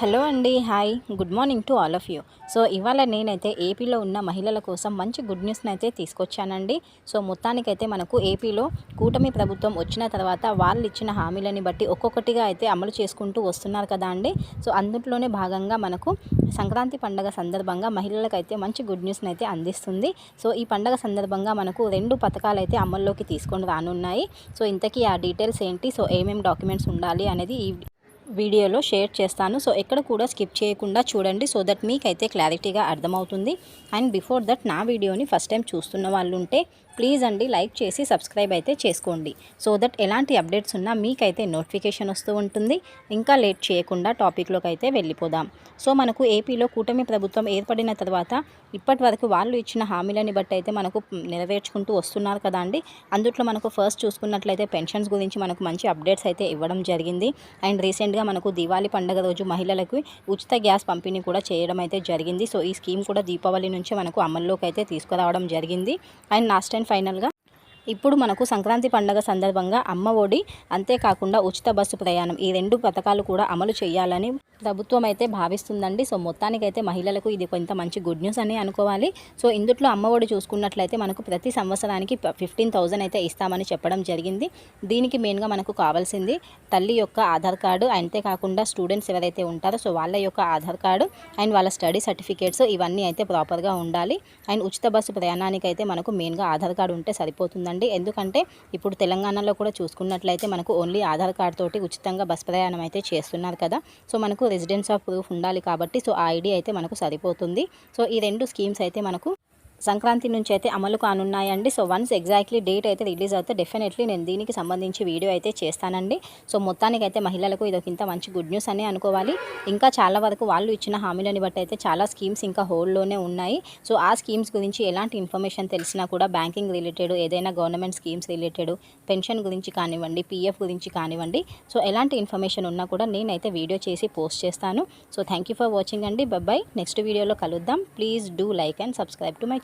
Hello అండి hi. Good morning to all of you. So ఇవాళ నేనైతే ఏపీలో ఉన్న మహిళల కోసం మంచి గుడ్ న్యూస్ని అయితే తీసుకొచ్చానండి. సో మొత్తానికైతే మనకు ఏపీలో కూటమి ప్రభుత్వం వచ్చిన తర్వాత వాళ్ళు ఇచ్చిన హామీలని బట్టి ఒక్కొక్కటిగా అయితే అమలు చేసుకుంటూ వస్తున్నారు కదా అండి. సో అందులోనే భాగంగా మనకు సంక్రాంతి పండగ సందర్భంగా మహిళలకైతే మంచి గుడ్ న్యూస్ని అయితే అందిస్తుంది. సో ఈ పండగ సందర్భంగా మనకు రెండు పథకాలు అయితే అమల్లోకి తీసుకొని రానున్నాయి. సో ఇంతకీ ఆ డీటెయిల్స్ ఏంటి? సో ఏమేమి డాక్యుమెంట్స్ ఉండాలి అనేది ఈ వీడియోలో షేర్ చేస్తాను. సో ఎక్కడ కూడా స్కిప్ చేయకుండా చూడండి. సో దట్ మీకైతే క్లారిటీగా అర్థమవుతుంది. అండ్ బిఫోర్ దట్ నా వీడియోని ఫస్ట్ టైం చూస్తున్న వాళ్ళు ఉంటే ప్లీజ్ అండి లైక్ చేసి సబ్స్క్రైబ్ అయితే చేసుకోండి. సో దట్ ఎలాంటి అప్డేట్స్ ఉన్నా మీకైతే నోటిఫికేషన్ వస్తూ ఉంటుంది. ఇంకా లేట్ చేయకుండా టాపిక్లోకి అయితే వెళ్ళిపోదాం. సో మనకు ఏపీలో కూటమి ప్రభుత్వం ఏర్పడిన తర్వాత ఇప్పటి వరకు వాళ్ళు ఇచ్చిన హామీలని బట్టి అయితే మనకు నెరవేర్చుకుంటూ వస్తున్నారు కదా అండి. అందుట్లో మనకు ఫస్ట్ చూసుకున్నట్లయితే పెన్షన్స్ గురించి మనకు మంచి అప్డేట్స్ అయితే ఇవ్వడం జరిగింది. అండ్ రీసెంట్గా మనకు దివాళీ పండుగ రోజు మహిళలకు ఉచిత గ్యాస్ పంపిణీ కూడా చేయడం అయితే జరిగింది. సో ఈ స్కీమ్ కూడా దీపావళి నుంచి మనకు అమల్లోకి అయితే తీసుకురావడం జరిగింది. అండ్ లాస్ట్ అండ్ ఫైనల్గా. ఇప్పుడు మనకు సంక్రాంతి పండుగ సందర్భంగా అమ్మ ఒడి అంతేకాకుండా ఉచిత బస్సు ప్రయాణం. ఈ రెండు పథకాలు కూడా అమలు చేయాలని ప్రభుత్వం అయితే భావిస్తుందండి. సో మొత్తానికైతే మహిళలకు ఇది కొంత మంచి గుడ్ న్యూస్ అని అనుకోవాలి. సో ఇందుట్లో అమ్మ ఒడి చూసుకున్నట్లయితే మనకు ప్రతి సంవత్సరానికి ఫిఫ్టీన్ థౌజండ్ అయితే ఇస్తామని చెప్పడం జరిగింది. దీనికి మెయిన్గా మనకు కావాల్సింది తల్లి యొక్క ఆధార్ కార్డు అంతేకాకుండా స్టూడెంట్స్ ఎవరైతే ఉంటారో సో వాళ్ళ యొక్క ఆధార్ కార్డు అండ్ వాళ్ళ స్టడీ సర్టిఫికేట్స్ ఇవన్నీ అయితే ప్రాపర్గా ఉండాలి. అండ్ ఉచిత బస్సు ప్రయాణానికి అయితే మనకు మెయిన్గా ఆధార్ కార్డు ఉంటే సరిపోతుందండి. ఎందుకంటే ఇప్పుడు తెలంగాణలో కూడా చూసుకున్నట్లయితే మనకు ఓన్లీ ఆధార్ కార్డ్ తోటి ఉచితంగా బస్ ప్రయాణం అయితే చేస్తున్నారు కదా. సో మనకు రెసిడెన్స్ ఆఫ్ ప్రూఫ్ ఉండాలి కాబట్టి సో ఆ ఐడి అయితే మనకు సరిపోతుంది. సో ఈ రెండు స్కీమ్స్ అయితే మనకు సంక్రాంతి నుంచి అయితే అమలు కానున్నాయండి. సో వన్స్ ఎగ్జాక్ట్లీ డేట్ అయితే రిలీజ్ అవుతే డెఫినెట్లీ నేను దీనికి సంబంధించి వీడియో అయితే చేస్తానండి. సో మొత్తానికి అయితే మహిళలకు ఇది ఇంత మంచి గుడ్ న్యూస్ అని అనుకోవాలి. ఇంకా చాలా వరకు వాళ్ళు ఇచ్చిన హామీలని బట్టి అయితే చాలా స్కీమ్స్ ఇంకా హోల్డ్లోనే ఉన్నాయి. సో ఆ స్కీమ్స్ గురించి ఎలాంటి ఇన్ఫర్మేషన్ తెలిసినా కూడా బ్యాంకింగ్ రిలేటెడ్ ఏదైనా గవర్నమెంట్ స్కీమ్స్ రిలేటెడ్ పెన్షన్ గురించి కానివ్వండి పీఎఫ్ గురించి కానివ్వండి. సో ఎలాంటి ఇన్ఫర్మేషన్ ఉన్నా కూడా నేనైతే వీడియో చేసి పోస్ట్ చేస్తాను. So thank you for watching అండి. బాయ్ నెక్స్ట్ వీడియోలో కలుద్దాం. Please do like and subscribe to my